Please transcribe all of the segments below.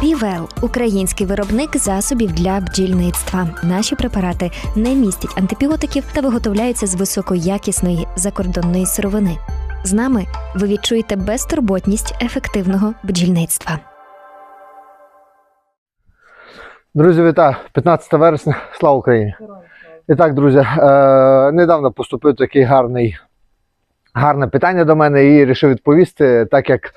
Півел український виробник засобів для бджільництва. Наші препарати не містять антибіотиків та виготовляються з високоякісної закордонної сировини. З нами ви відчуєте безтурботність ефективного бджільництва. Друзі, вітаю! 15 вересня, слава Україні! І так, друзі, е, недавно поступив такий гарний, гарне питання до мене і вирішив відповісти, так як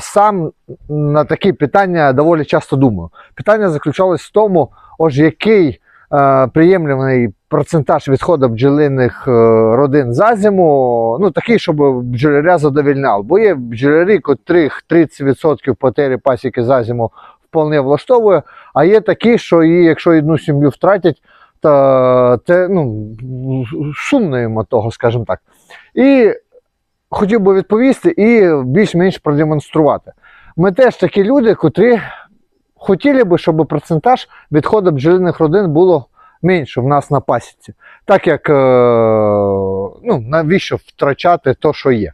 сам на такі питання доволі часто думаю. Питання заключалось в тому, ось який е, приємний процентаж відходу бджолиних е, родин за зиму, ну такий, щоб бджоляря задовільняв. Бо є бджолярі, котрих 30% потері пасіки за зиму вполне влаштовує, а є такі, що і якщо одну сім'ю втратять, то це ну, сумно їм того, скажімо так. І хотів би відповісти і більш-менш продемонструвати. Ми теж такі люди, котрі хотіли би, щоб процентаж відходу бджолиних родин було менше в нас на пасіці. Так як е, ну, навіщо втрачати те, що є.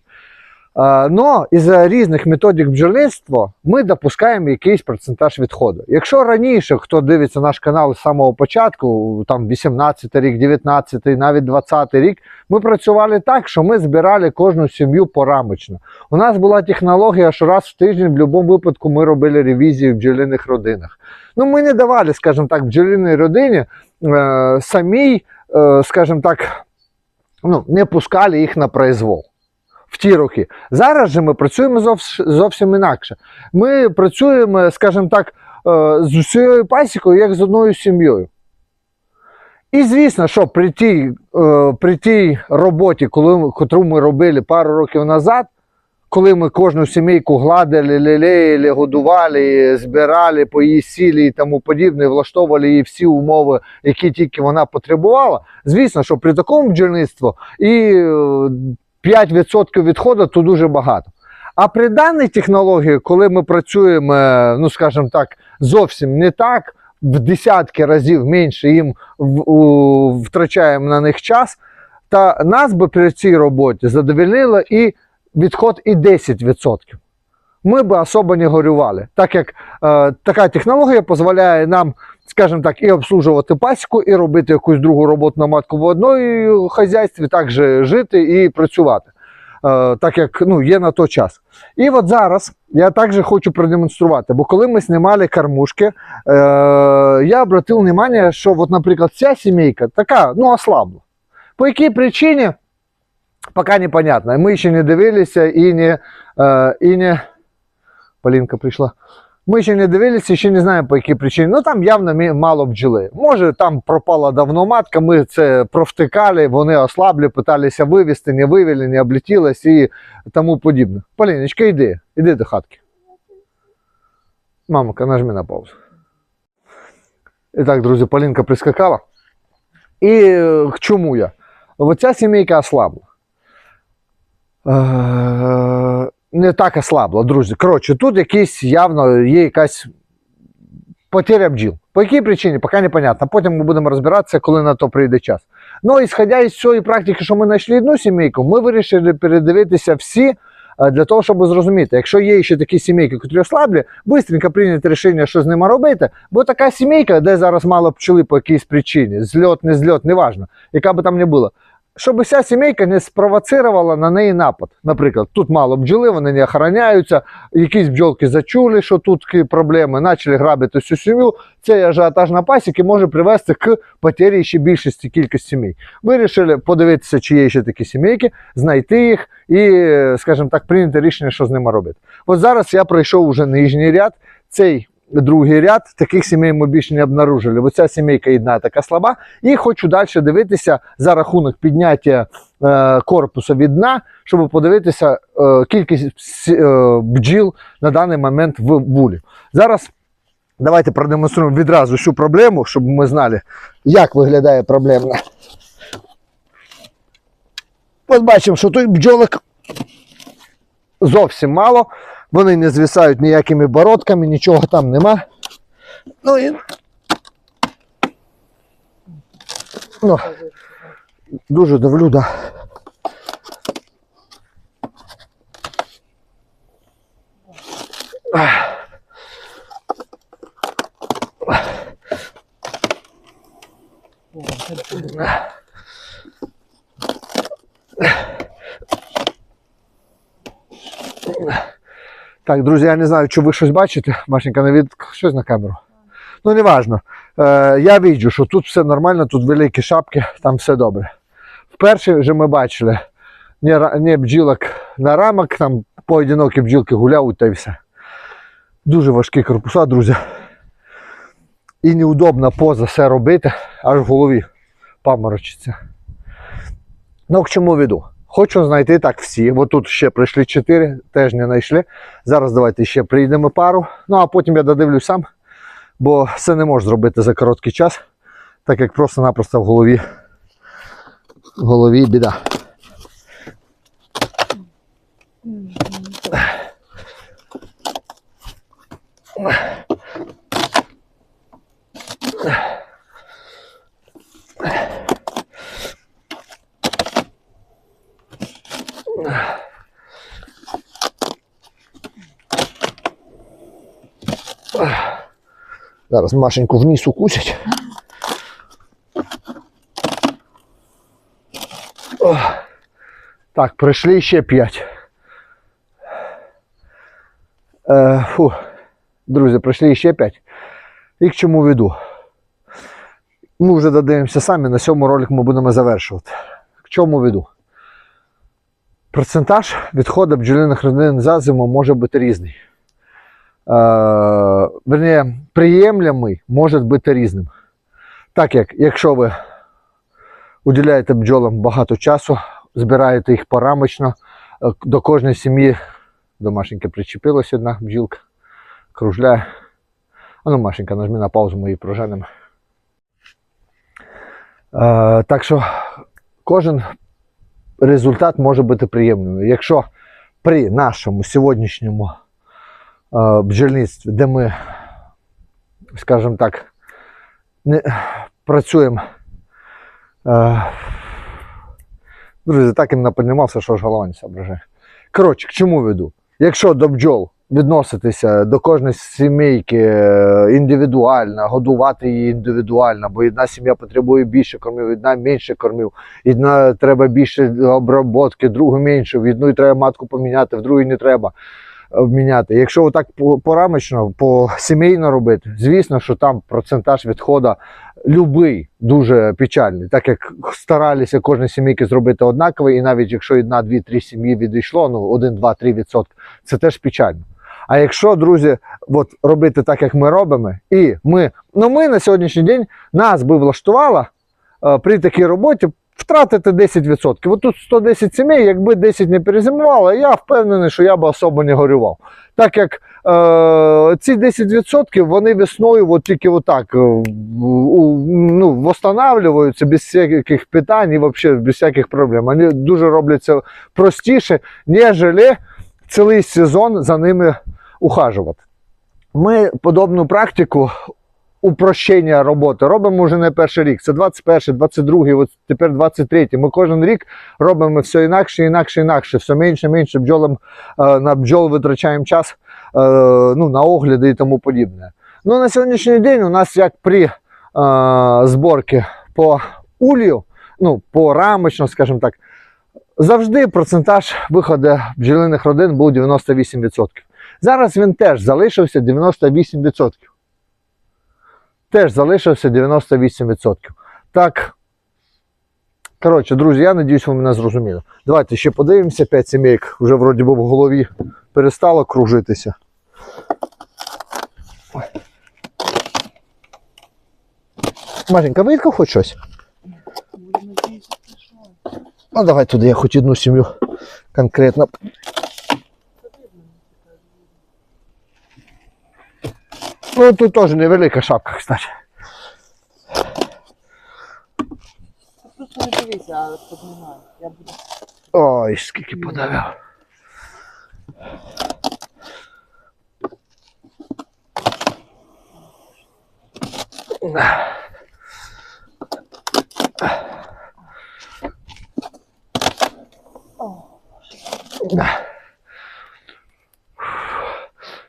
Е, Но із-за різних методик бджільництва ми допускаємо якийсь процентаж відходу. Якщо раніше, хто дивиться наш канал з самого початку, там 18 рік, 19, навіть 20 рік, ми працювали так, що ми збирали кожну сім'ю порамочно. У нас була технологія, що раз в тиждень в будь-якому випадку ми робили ревізію в бджолиних родинах. Ну, ми не давали, скажімо так, бджолиній родині е, самій, е, скажімо так, ну, не пускали їх на произвол в ті роки. Зараз же ми працюємо зовс- зовсім інакше. Ми працюємо, скажімо так, е, з усією пасікою, як з одною сім'єю. І звісно, що при тій, е, при тій роботі, коли, котру ми робили пару років назад, коли ми кожну сімейку гладили, лелеяли, годували, збирали по її сілі і тому подібне, влаштовували їй всі умови, які тільки вона потребувала. Звісно, що при такому бджільництві і е, 5% відходу то дуже багато. А при даній технології, коли ми працюємо, ну скажімо так, зовсім не так, в десятки разів менше їм втрачаємо на них час, та нас би при цій роботі задовольнило і відход і 10%. Ми би особо не горювали, так як е, така технологія дозволяє нам, скажімо так, і обслужувати пасіку, і робити якусь другу роботу на матку в одному хазяйстві, також жити і працювати, е, так як ну, є на то час. І от зараз я також хочу продемонструвати, бо коли ми знімали кормушки, е, я обратив увагу, що, от, наприклад, ця сімейка така, ну, ослабла. По якій причині, поки непонятно. Ми ще не дивилися і не, е, і не... Полінка прийшла. Ми ще не дивилися, ще не знаємо по якій причині. Ну там явно мало бджоли. Може, там пропала давно матка, ми це провтикали, вони ослаблі, питалися вивезти, не вивели, не облетілось і тому подібне. Поліночка, йди, іди до хатки. Мамка, нажми на паузу. І так, друзі, Полінка прискакала. І е, к чому я? Оця сімейка ослабла. Не так ослабла, друзі. Коротше, тут якийсь явно є якась потеря бджіл. По якій причині, поки не понятно. Потім ми будемо розбиратися, коли на то прийде час. Ну, ісходя із цієї практики, що ми знайшли одну сімейку, ми вирішили передивитися всі. е, Для того, щоб зрозуміти, якщо є ще такі сімейки, які ослаблі, швидко прийняти рішення, що з ними робити. Бо така сімейка, де зараз мало пчели по якійсь причині, зльот, не зльот, неважно, яка би там не була, щоб вся сімейка не спровоцировала на неї напад. Наприклад, тут мало бджоли, вони не охороняються, якісь бджолки зачули, що тут проблеми, почали грабити всю сім'ю. Цей ажіотаж на пасіки може привести к потері ще більшості кількості сімей. Вирішили подивитися, чи є ще такі сімейки, знайти їх і, скажімо так, прийняти рішення, що з ними робити. От зараз я пройшов уже нижній ряд. Цей другий ряд таких сімей ми більше не обнаружили. Оця сімейка одна така слаба. І хочу далі дивитися за рахунок підняття е, корпусу від дна, щоб подивитися е, кількість е, бджіл на даний момент в вулі. Зараз давайте продемонструємо відразу всю проблему, щоб ми знали, як виглядає проблемна. Ось бачимо, що тут бджолок зовсім мало. Вони не звисають ніякими бородками, нічого там нема. Ну і ну, дуже давлю, да. О, Так, друзі, я не знаю, чи ви щось бачите. Машенька, не від щось на камеру. Ну, неважно. Е, я бачу, що тут все нормально, тут великі шапки, там все добре. Вперше вже ми бачили не, не бджілок на рамок, там поодинокі бджілки гуляють та й все. Дуже важкі корпуса, друзі. І неудобна поза все робити, аж в голові паморочиться. Ну, к чому веду? Хочу знайти так всі. Бо тут ще прийшли 4, теж не знайшли. Зараз давайте ще прийдемо пару. Ну а потім я додивлюсь сам, бо все не можу зробити за короткий час, так як просто-напросто в голові. В голові біда. Зараз Машеньку вниз укусять. Так, прийшли ще 5. Е, фу. Друзі, прийшли ще 5. І к чому веду? Ми вже додивимося самі, на цьому ролик ми будемо завершувати. К чому веду? Процентаж відходу бджолиних родин за зиму може бути різний. Е, верніше, приємлемий може бути різним. Так як, якщо ви уділяєте бджолам багато часу, збираєте їх порамочно, е, до кожної сім'ї до Машеньки причепилась одна бджілка, кружляє. А ну, Машенька, нажми на паузу, ми її. Е, так що кожен результат може бути приємним. Якщо при нашому сьогоднішньому бджільництві, де ми, скажімо так, не працюємо. Е, друзі, так їм наподнімався, що ж голова не соображає. Коротше, к чому веду? Якщо до бджол відноситися до кожної сімейки е, індивідуально, годувати її індивідуально, бо одна сім'я потребує більше кормів, одна менше кормів, одна треба більше обробки, другу менше, в одну треба матку поміняти, в другій не треба обміняти. Якщо отак порамочно, по сімейно робити, звісно, що там процентаж відходу любий дуже печальний, так як старалися кожні сімейки зробити однаковий, і навіть якщо одна, дві, три сім'ї відійшло, ну 1, 2, 3 відсотки, це теж печально. А якщо, друзі, от робити так, як ми робимо, і ми, ну ми на сьогоднішній день нас би влаштувало е, при такій роботі втратити 10%. От тут 110 сімей, якби 10 не перезимувало, я впевнений, що я би особо не горював. Так як е, ці 10% вони весною от тільки отак е, ну, восстанавливаються без всяких питань і взагалі без всяких проблем. Вони дуже робляться простіше, ніж цілий сезон за ними ухажувати. Ми подобну практику упрощення роботи робимо вже не перший рік. Це 21, 22, от тепер 23. Ми кожен рік робимо все інакше, інакше, інакше. Все менше, менше бджолам е, на бджол витрачаємо час е, ну, на огляди і тому подібне. Ну, на сьогоднішній день у нас як при е, зборці по улію, ну, по рамочно, скажімо так, завжди процентаж виходу бджолиних родин був 98%. Зараз він теж залишився 98%. Теж залишився 98%. Так. Коротше, друзі, я надіюсь, ви мене зрозуміли. Давайте ще подивимося. 5 сімейок вже вроді би в голові перестало кружитися. Марінка, вийдка хоч щось? Ну, давай туди, я хоч одну сім'ю конкретно. Ну, тут теж невелика шапка, кстати. Просто не дивися, а піднімаю. Я буду. Ой, скільки подавив.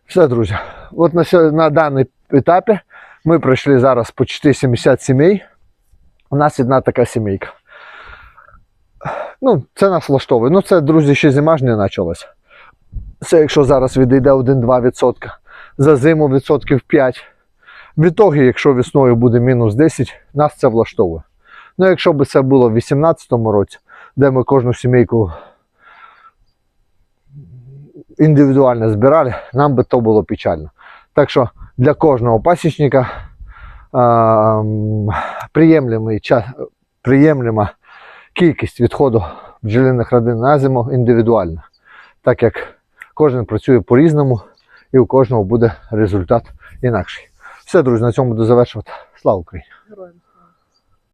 Все, друзі. От на, на даний етапі ми пройшли зараз почти 70 сімей. У нас одна така сімейка. Ну, це нас влаштовує. Ну, це, друзі, ще зима ж не почалася. Це якщо зараз відійде 1-2%. За зиму відсотків 5. В ітогі, якщо весною буде мінус 10, нас це влаштовує. Ну, якщо б це було в 2018 році, де ми кожну сімейку індивідуально збирали, нам би то було печально. Так що для кожного пасічника приємлемий час, приємлема кількість відходу бджолиних родин на зиму індивідуальна, так як кожен працює по-різному і у кожного буде результат інакший. Все, друзі, на цьому буду завершувати. Слава Україні!